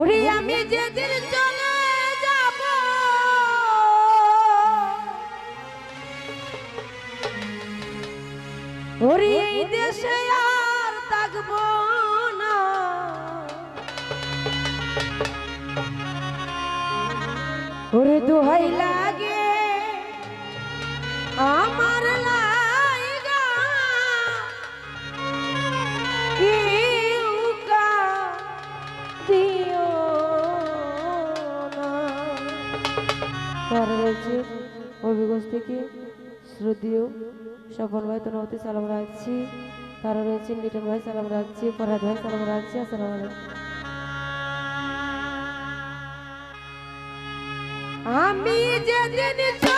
আমি যেদিন চলে যাব ওরে এই দেশে আর থাকব না। ওরে দুহাইলা হয়েছে হবিগঞ্জ থেকে শ্রদ্ধীয় সফল ভাই তনবতী সালাম রাখছি। তারা রয়েছেন লিটন ভাই, সালাম রাখছি। ফরাদ ভাই, সালাম রাখছি। আসসালাম আলাইকুম। আমি যেদিন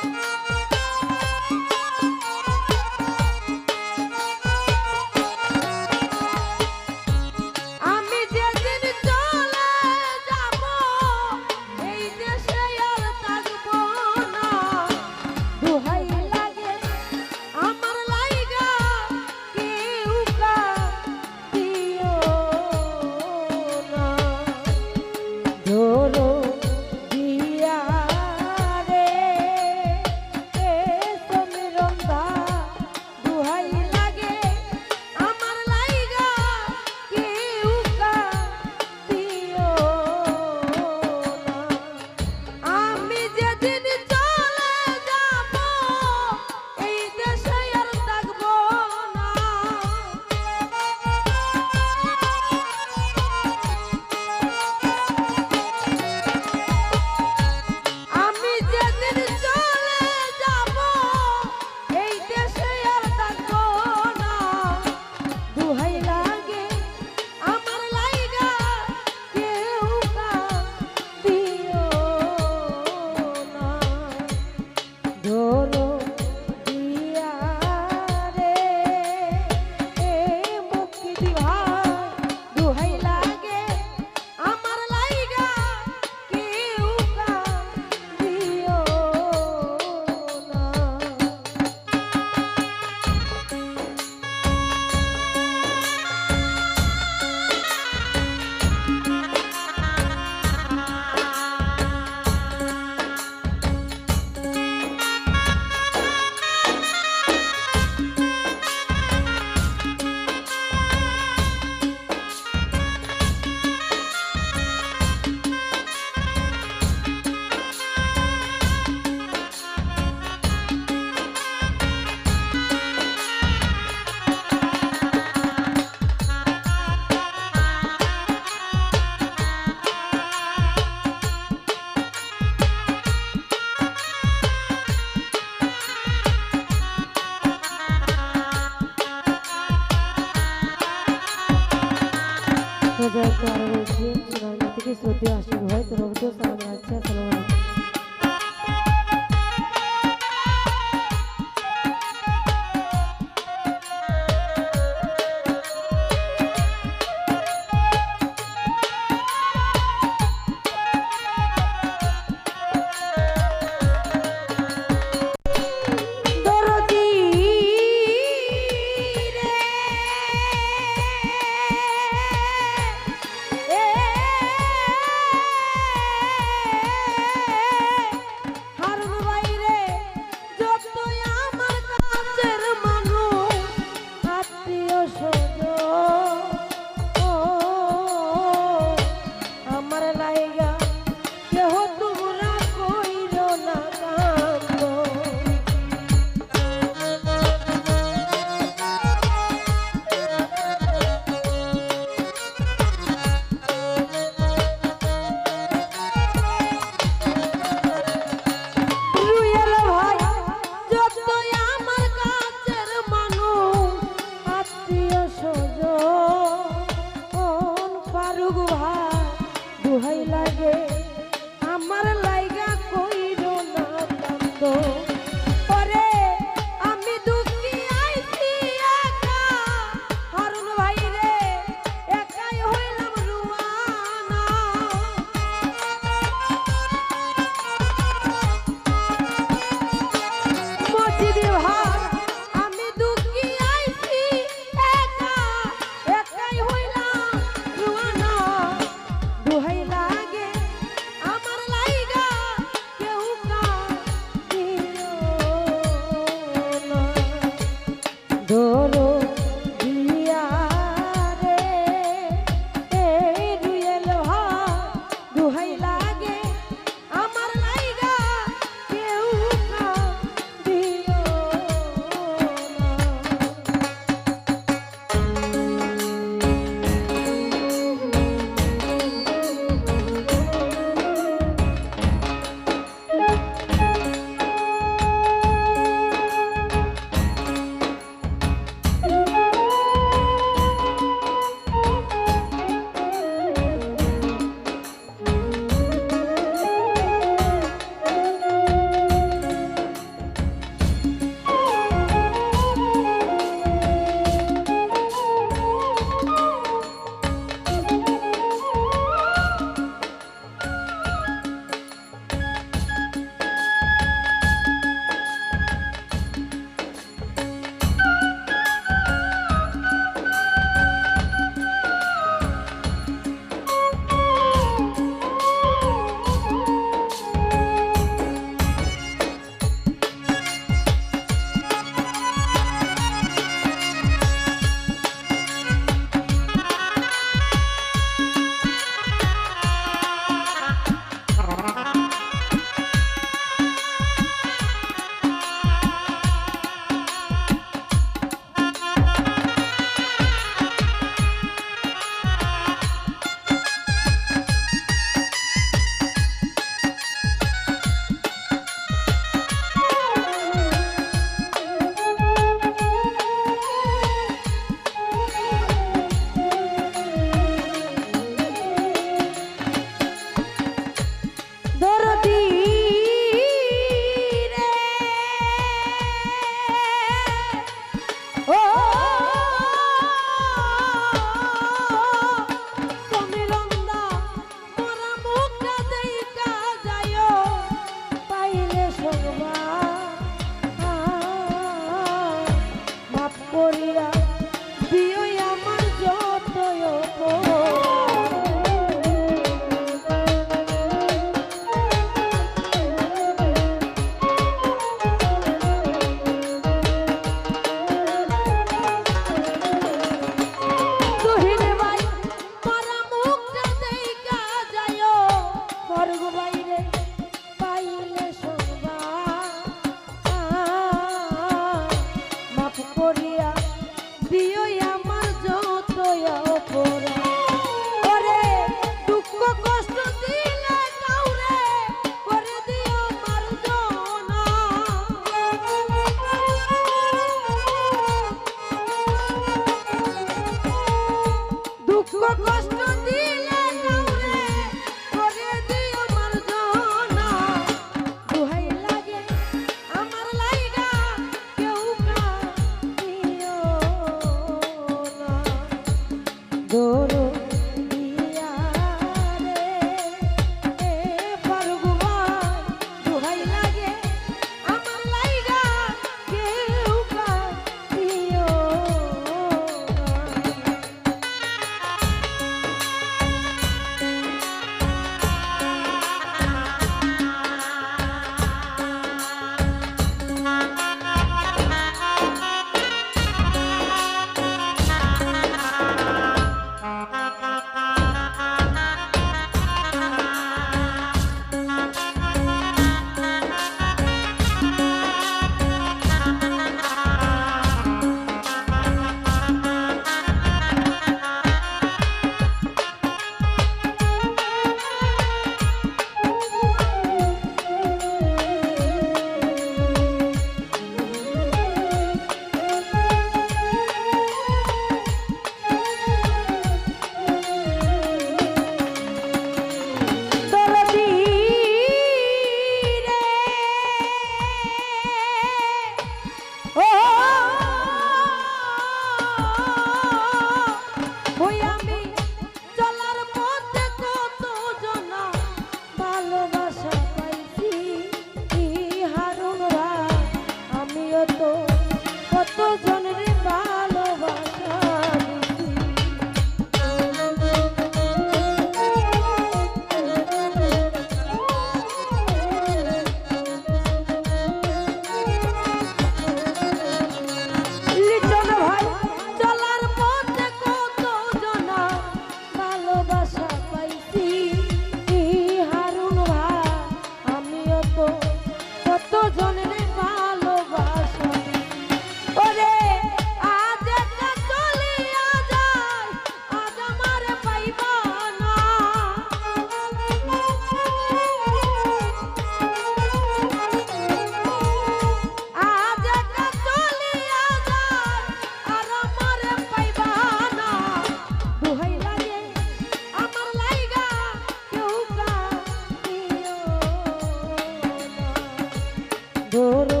adoro